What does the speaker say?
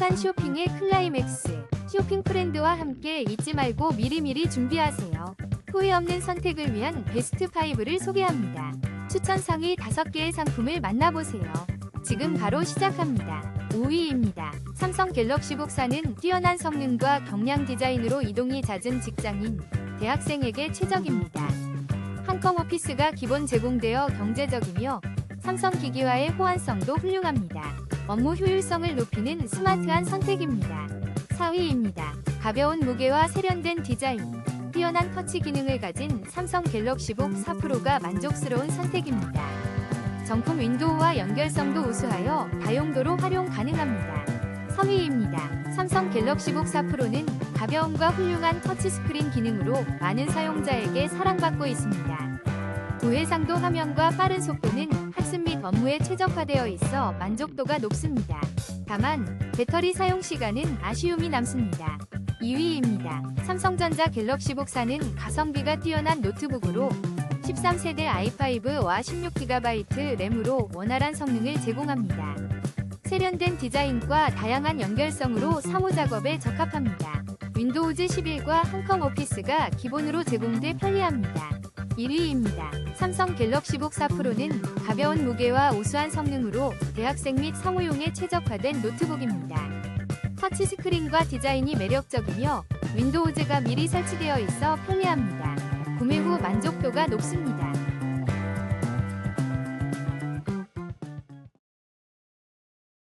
행복한 쇼핑의 클라이맥스. 쇼핑 프렌드와 함께 잊지 말고 미리미리 준비하세요. 후회 없는 선택을 위한 베스트 5를 소개합니다. 추천 상위 5개의 상품을 만나보세요. 지금 바로 시작합니다. 5위입니다. 삼성 갤럭시북4는 뛰어난 성능과 경량 디자인으로 이동이 잦은 직장인, 대학생에게 최적입니다. 한컴 오피스가 기본 제공되어 경제적이며 삼성 기기와의 호환성도 훌륭합니다. 업무 효율성을 높이는 스마트한 선택입니다. 4위입니다. 가벼운 무게와 세련된 디자인, 뛰어난 터치 기능을 가진 삼성 갤럭시 북 4 프로가 만족스러운 선택입니다. 정품 윈도우와 연결성도 우수하여 다용도로 활용 가능합니다. 3위입니다. 삼성 갤럭시 북 4 프로는 가벼움과 훌륭한 터치스크린 기능으로 많은 사용자에게 사랑받고 있습니다. 고해상도 화면과 빠른 속도는 학습 및 업무에 최적화되어 있어 만족도가 높습니다. 다만 배터리 사용 시간은 아쉬움이 남습니다. 2위입니다. 삼성전자 갤럭시북 4는 가성비가 뛰어난 노트북으로 13세대 i5와 16GB 램으로 원활한 성능을 제공합니다. 세련된 디자인과 다양한 연결성으로 사무작업에 적합합니다. 윈도우즈 11과 한컴 오피스가 기본으로 제공돼 편리합니다. 1위입니다. 삼성 갤럭시북 4 프로는 가벼운 무게와 우수한 성능으로 대학생 및 성우용에 최적화된 노트북입니다. 터치 스크린과 디자인이 매력적이며 윈도우즈가 미리 설치되어 있어 편리합니다. 구매 후 만족도가 높습니다.